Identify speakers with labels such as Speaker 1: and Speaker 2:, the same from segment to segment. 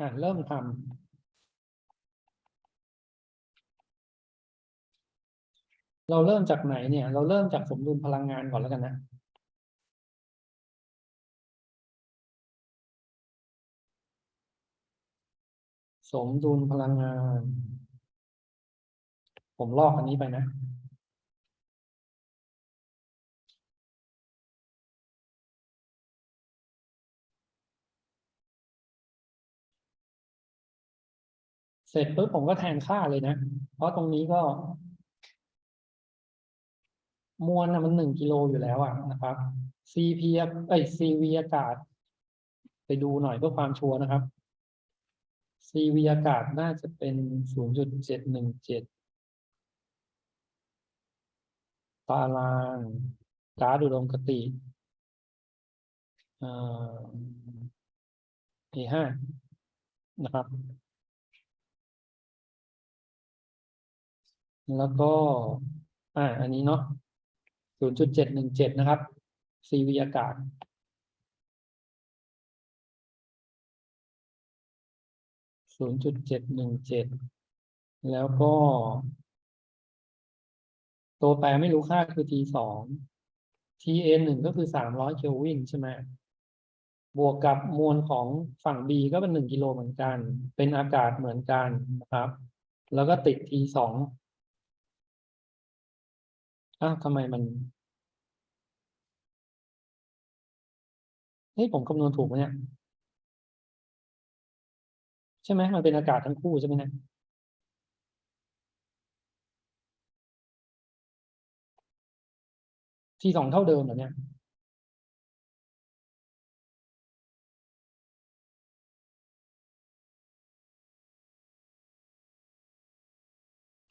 Speaker 1: อะเริ่มทำเราเริ่มจากไหนเนี่ย เราเริ่มจากสมดุลพลังงานก่อนแล้วกันนะ สมดุลพลังงาน ผมลอกอันนี้ไปนะ เสร็จปุ๊บผมก็แทนค่าเลยนะ เพราะตรงนี้ก็ มวลนะมันหนึ่งกิโลอยู่แล้วอะนะครับ CP เอ้ย CV อากาศ ไปดูหน่อยเพื่อความชัวร์นะครับ CV อากาศน่าจะเป็นศูนย์จุดเจ็ดหนึ่งเจ็ดตารางก๊าซอุดมคติเอ่อ A5 นะครับ แล้วก็ อ่า อันนี้เนาะศูนย์จุดเจ็ดหนึ่งเจ็ดนะครับ CV อากาศ ศูนย์จุดเจ็ดหนึ่งเจ็ด แล้วก็ ตัวแปรไม่รู้ค่าคือ T สอง TA หนึ่งก็คือสามร้อยเคลวินใช่ไหมบวกกับมวลของฝั่ง B ก็เป็นหนึ่งกิโลเหมือนกัน เป็นอากาศเหมือนกันนะครับ แล้วก็ติด T สอง อ้าวทำไมมันเฮ้ยผมคำนวณถูกไหมเนี่ย ใช่ไหมมันเป็นอากาศทั้งคู่ใช่ไหมเนี่ยที่สองเท่าเดิมเหรอเนี่ย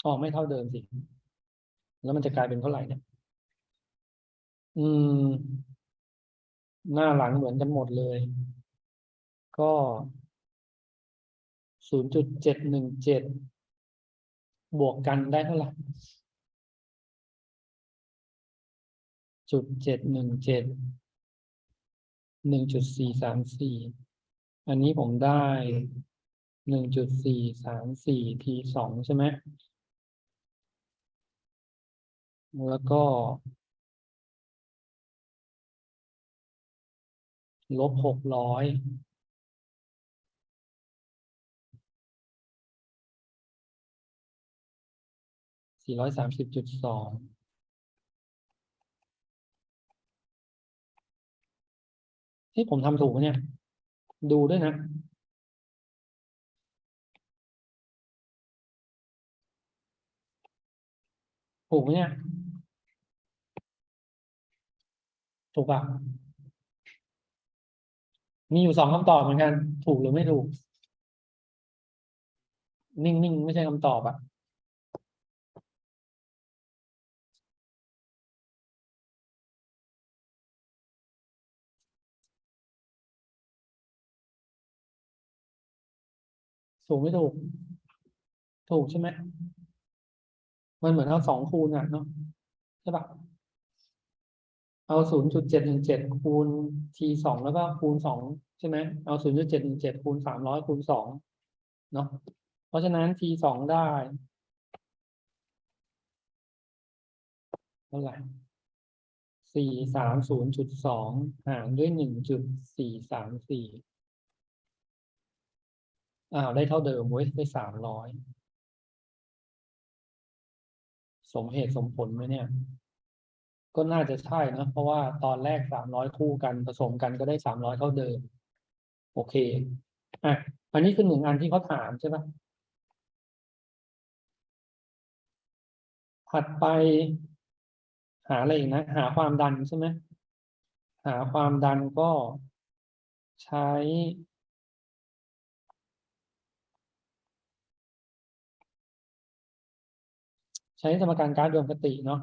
Speaker 1: อ๋อไม่เท่าเดิมสิ แล้วมันจะกลายเป็นเท่าไหร่เนี่ย อืม หน้าหลังเหมือนกันหมดเลย ก็ศูนย์จุดเจ็ดหนึ่งเจ็ดบวกกันได้เท่าไหร่จุดเจ็ดหนึ่งเจ็ดหนึ่งจุดสี่สามสี่อันนี้ผมได้หนึ่งจุดสี่สามสี่ทีสองใช่ไหม แล้วก็ ลบหกร้อยสี่ร้อยสามสิบจุดสองที่ผมทำถูกเนี่ย ดูด้วยนะ ถูกเนี่ย ถูกป่ะมีอยู่สองคำตอบเหมือนกัน ถูกหรือไม่ถูก นิ่งๆ ไม่ใช่คำตอบอะถูกไม่ถูก ถูกใช่ไหม มันเหมือนเอาสองคูณอะเนาะใช่ปะ เอาศูนย์จุดเจ็ดหนึ่งเจ็ดคูณทีสองแล้วก็คูณสองใช่ไหมเอาศูนย์จุดเจ็ดหนึ่งเจ็ดคูณสามร้อยคูณสองเนาะเพราะฉะนั้นทีสองได้เท่าไหร่สี่สามศูนย์จุดสองหารด้วยหนึ่งจุดสี่สามสี่อ้าว ได้เท่าเดิมเว้ยได้สามร้อยสมเหตุสมผลไหมเนี่ย ก็น่าจะใช่นะเพราะว่าตอนแรกสามร้อยคู่กันผสมกันก็ได้สามร้อยเท่าเดิม โอเคอะอันนี้คือหนึ่งอันที่เขาถามใช่ปะถัดไปหาอะไรอีกนะ หาความดันใช่ไหมหาความดันก็ใช้ใช้สมการการดวงคติเนาะ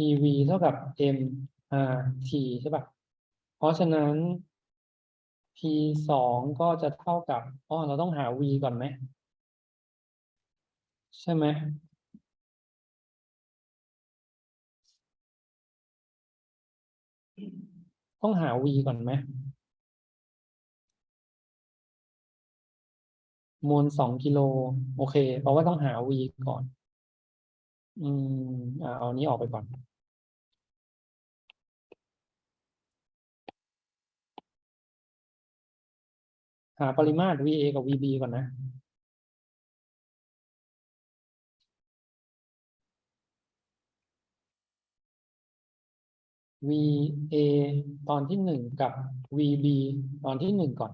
Speaker 1: PV เท่ากับ MRT ใช่ปะเพราะฉะนั้น P สองก็จะเท่ากับอ๋อเราต้องหา V ก่อนไหม ใช่ไหมต้องหา V ก่อนไหมมวลสองกิโล โอเค เพราะว่าต้องหา v ก่อน อืม อ่า เอานี้ออกไปก่อน หาปริมาตร VA กับ VB ก่อนนะ VA ตอนที่หนึ่งกับ VB ตอนที่หนึ่งก่อน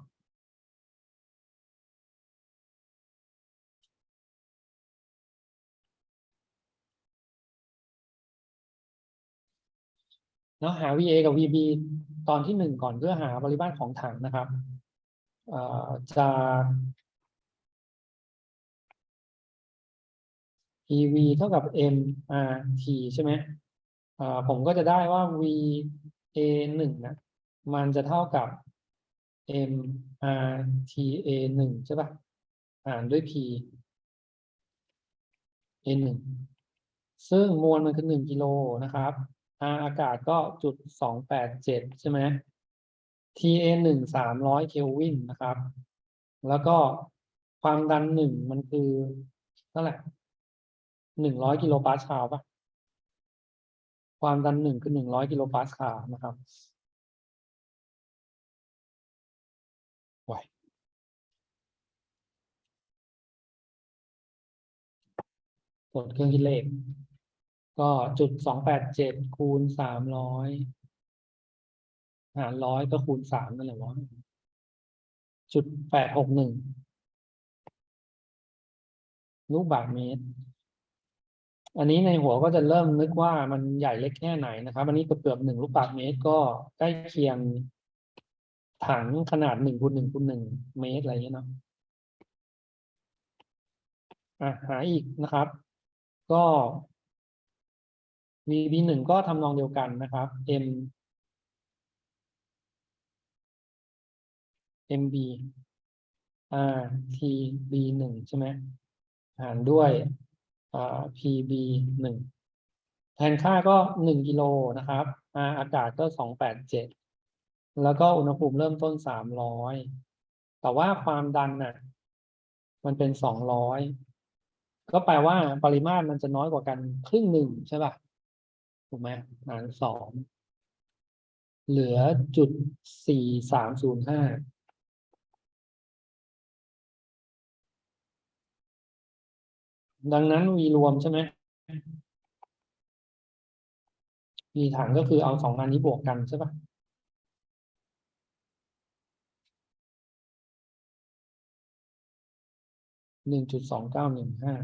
Speaker 1: แล้วหา VA กับ VB ตอนที่หนึ่งก่อนเพื่อหาปริมาตรของถังนะครับ จาก EV เท่ากับ MRT ใช่ไหมผมก็จะได้ว่า VA หนึ่งนะมันจะเท่ากับ MRTA หนึ่งใช่ปะหารด้วย P A หนึ่งซึ่งมวลมันคือหนึ่งกิโลนะครับ R อากาศก็จุดสองแปดเจ็ดใช่ไหม TA หนึ่งสามร้อยเคลวินนะครับ แล้วก็ความดันหนึ่งมันคือเท่าไหร่หนึ่งร้อยกิโลปาสคาลปะความดันหนึ่งคือหนึ่งร้อยกิโลปาสคาลนะครับไหวกดเครื่องคิดเลข ก็จุดสองแปดเจ็ดคูณสามร้อย หารร้อยก็คูณสามนั่นแหละวะจุดแปดหกหนึ่งลูกบาศก์เมตร อันนี้ในหัวก็จะเริ่มนึกว่ามันใหญ่เล็กแค่ไหนนะครับ อันนี้เกือบหนึ่งลูกบาศก์เมตรก็ใกล้เคียงถังขนาดหนึ่งคูณหนึ่งคูณหนึ่งเมตรอะไรอย่างเงี้ยเนาะอะหาอีกนะครับ ก็ VB หนึ่งก็ทำนองเดียวกันนะครับ M MB R T B หนึ่งใช่ไหมหารด้วย PB หนึ่งแทนค่าก็หนึ่งกิโลนะครับอากาศก็สองแปดเจ็ดแล้วก็อุณหภูมิเริ่มต้นสามร้อยแต่ว่าความดันน่ะ มันเป็นสองร้อยก็แปลว่าปริมาตรมันจะน้อยกว่ากันครึ่งหนึ่งใช่ป่ะถูกไหมหารสองเหลือจุดสี่สามศูนย์ห้า ดังนั้น V รวมใช่ไหม V ถังก็คือเอาสองอันนี้บวกกันใช่ป่ะหนึ่งจุดสองเก้าหนึ่งห้า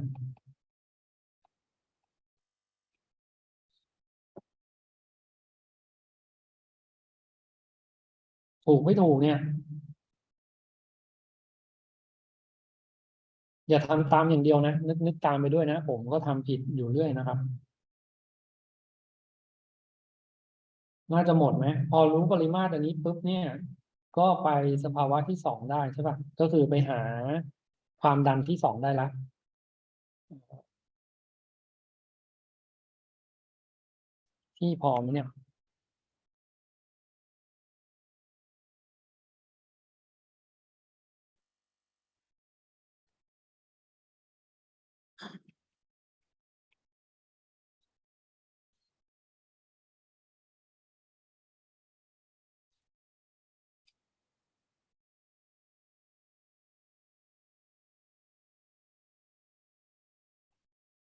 Speaker 1: ถูกไม่ถูกเนี่ย อย่าทำตามอย่างเดียวนะ นึกนึกตามไปด้วยนะ ผมก็ทำผิดอยู่เรื่อยนะครับ น่าจะหมดไหมพอรู้ปริมาตรอันนี้ปุ๊บเนี่ย ก็ไปสภาวะที่สองได้ใช่ป่ะก็คือไปหาความดันที่สองได้ละที่พอไหมเนี่ย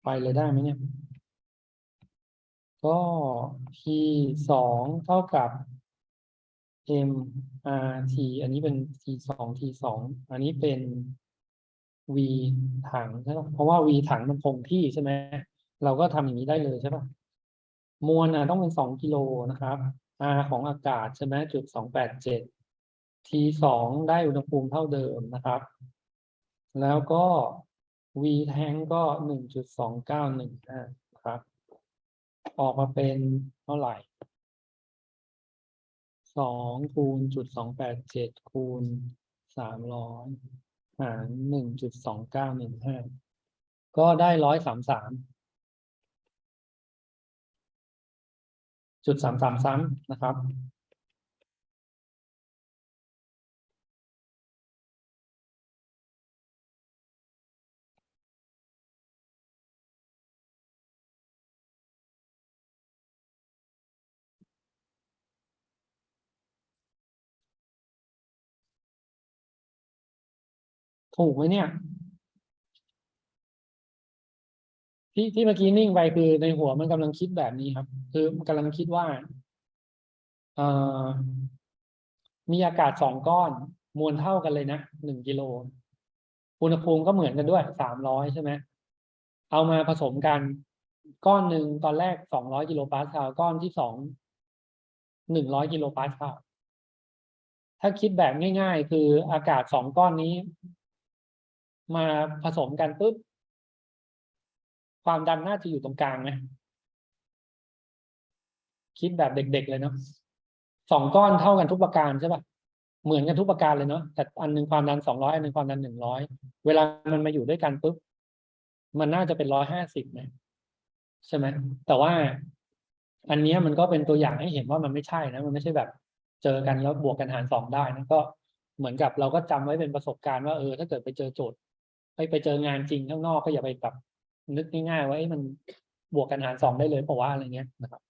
Speaker 1: ไปเลยได้ไหมเนี่ย ก็ P สองเท่ากับ M R T อันนี้เป็น T สอง T สองอันนี้เป็น V ถังใช่ป่ะเพราะว่า V ถังมันคงที่ใช่ไหมเราก็ทำอย่างนี้ได้เลยใช่ป่ะมวลน่ะต้องเป็นสองกิโลนะครับ R ของอากาศใช่ไหมจุดสองแปดเจ็ด T สองได้อุณหภูมิเท่าเดิมนะครับ แล้วก็ V แทงก็หนึ่งจุดสองเก้าหนึ่งห้าครับ ออกมาเป็นเท่าไหร่สองคูณจุดสองแปดเจ็ดคูณสามร้อยหารหนึ่งจุดสองเก้าหนึ่งห้าก็ได้ร้อยสามสามจุดสามสามซ้ำนะครับ ถูกไหมเนี่ย ที่ที่เมื่อกี้นิ่งไปคือในหัวมันกำลังคิดแบบนี้ครับ คือมันกำลังคิดว่าเอ่อมีอากาศสองก้อน มวลเท่ากันเลยนะหนึ่งกิโลอุณหภูมิก็เหมือนกันด้วยสามร้อยใช่ไหมเอามาผสมกัน ก้อนหนึ่งตอนแรกสองร้อยกิโลปาสคาลก้อนที่สองหนึ่งร้อยกิโลปาสคาลถ้าคิดแบบง่าย ๆ คืออากาศสองก้อนนี้ มาผสมกันปุ๊บความดันน่าจะอยู่ตรงกลางไหมคิดแบบเด็ก ๆ เลยเนาะสองก้อนเท่ากันทุกประการใช่ปะเหมือนกันทุกประการเลยเนาะแต่อันหนึ่งความดันสองร้อยอันหนึ่งความดันหนึ่งร้อยเวลามันมาอยู่ด้วยกันปุ๊บมันน่าจะเป็นร้อยห้าสิบนะใช่ไหมแต่ว่าอันนี้มันก็เป็นตัวอย่างให้เห็นว่ามันไม่ใช่นะ มันไม่ใช่แบบเจอกันแล้วบวกกันหารสองได้นะก็เหมือนกับเราก็จำไว้เป็นประสบการณ์ว่าเออถ้าเกิดไปเจอโจทย์ ไปไปเจองานจริงข้างนอกก็อย่าไปแบบนึกง่ายๆว่ามันบวกกันหารสองได้เลยเพราะว่าอะไรเงี้ยนะครับ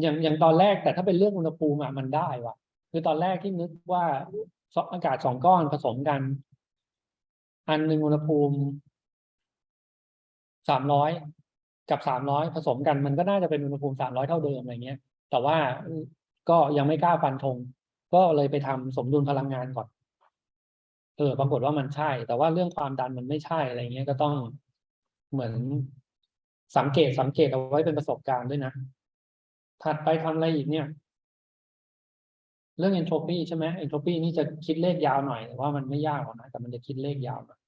Speaker 1: อย่างอย่างตอนแรกแต่ถ้าเป็นเรื่องอุณหภูมิอะมันได้ว่ะ คือตอนแรกที่นึกว่าสอากาศสองก้อนผสมกัน อันหนึ่งอุณหภูมิสามร้อยกับสามร้อยผสมกันมันก็น่าจะเป็นอุณหภูมิสามร้อยเท่าเดิมอะไรเงี้ย แต่ว่าก็ยังไม่กล้าฟันธงก็เลยไปทำสมดุลพลังงานก่อน เออ ปรากฏว่ามันใช่ แต่ว่าเรื่องความดันมันไม่ใช่อะไรเงี้ยก็ต้องเหมือนสังเกตสังเกตเอาไว้เป็นประสบการณ์ด้วยนะ ถัดไปทำอะไรอีกเนี่ย เรื่องเอนโทรปีใช่ไหมเอนโทรปีนี่จะคิดเลขยาวหน่อยแต่ว่ามันไม่ยากหรอกนะแต่มันจะคิดเลขยาวหน่อย